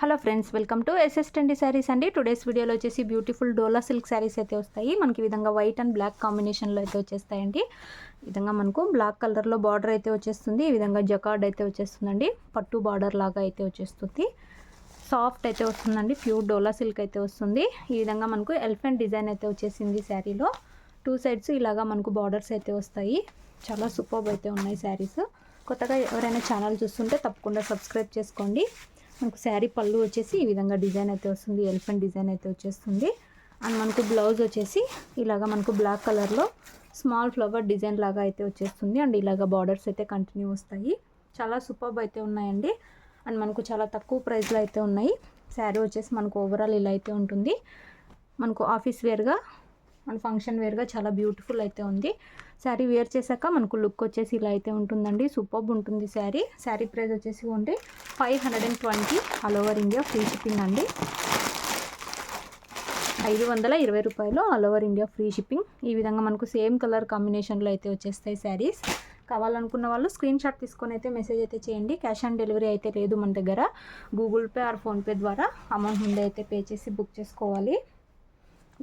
Hello friends welcome to SS Sarees అండి. Today's వీడియోలో వచ్చేసి బ్యూటిఫుల్ డోలా సిల్క్ శారీస్ అయితే వస్తాయి. మనకి విధంగా వైట్ అండ్ బ్లాక్ కాంబినేషన్లో అయితే వచ్చేస్తాయండి. విధంగా మనకు బ్లాక్ కలర్లో బార్డర్ అయితే వచ్చేస్తుంది. ఈ విధంగా జకార్డ్ అయితే వచ్చేస్తుందండి. పట్టు బార్డర్ లాగా అయితే వచ్చేస్తుంది. సాఫ్ట్ అయితే వస్తుందండి. ప్యూర్ డోలా సిల్క్ అయితే వస్తుంది. ఈ విధంగా మనకు ఎలిఫెంట్ డిజైన్ అయితే వచ్చేసింది శారీలో టూ సైడ్స్ ఇలాగా మనకు బార్డర్స్ అయితే వస్తాయి. చాలా సూపర్బ్ అయితే ఉన్నాయి శారీస్ కొత్తగా ఎవరైనా ఛానల్ చూస్తుంటే తప్పకుండా సబ్స్క్రైబ్ చేసుకోండి. మనకు శారీ పళ్ళు వచ్చేసి ఈ విధంగా డిజైన్ అయితే వస్తుంది ఎలిఫెంట్ డిజైన్ అయితే వచ్చేస్తుంది. అండ్ మనకు బ్లౌజ్ వచ్చేసి ఇలాగా మనకు బ్లాక్ కలర్లో స్మాల్ ఫ్లవర్ డిజైన్ లాగా అయితే వచ్చేస్తుంది. అండ్ ఇలాగ బార్డర్స్ అయితే కంటిన్యూ వస్తాయి. చాలా సూపర్బ్ అయితే ఉన్నాయండి. అండ్ మనకు చాలా తక్కువ ప్రైస్లో అయితే ఉన్నాయి. శారీ వచ్చేసి మనకు ఓవరాల్ ఇలా అయితే ఉంటుంది. మనకు ఆఫీస్ వేర్గా అండ్ ఫంక్షన్ వేర్గా చాలా బ్యూటిఫుల్ అయితే ఉంది. శారీ వేర్ చేశాక మనకు లుక్ వచ్చేసి ఇలా అయితే ఉంటుందండి. సూపర్బ్ ఉంటుంది శారీ. శారీ ప్రైస్ వచ్చేసి ఉంటే five hundred and twenty all over India free shipping అండి. ఐదు వందల ఇరవై రూపాయలు all over India free shipping. ఈ విధంగా మనకు సేమ్ కలర్ కాంబినేషన్లో అయితే వచ్చేస్తాయి శారీస్. కావాలనుకున్న వాళ్ళు స్క్రీన్ షాట్ తీసుకొని అయితే మెసేజ్ అయితే చేయండి. క్యాష్ ఆన్ డెలివరీ అయితే లేదు మన దగ్గర. గూగుల్ పే ఆర్ ఫోన్పే ద్వారా అమౌంట్ ముందే అయితే పే చేసి బుక్ చేసుకోవాలి.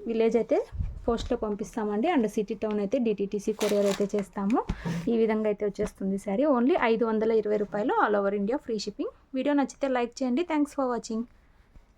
విలేజ్ అయితే పోస్ట్లో పంపిస్తామండి. అండ్ సిటీ టౌన్ అయితే డిటీటీసీ కొరియర్ అయితే చేస్తాము. ఈ విధంగా అయితే వచ్చేస్తుంది సారీ ఓన్లీ ఐదు వందల ఇరవై రూపాయలు all over India free shipping. Video నచ్చితే లైక్ చేయండి. Thanks for watching.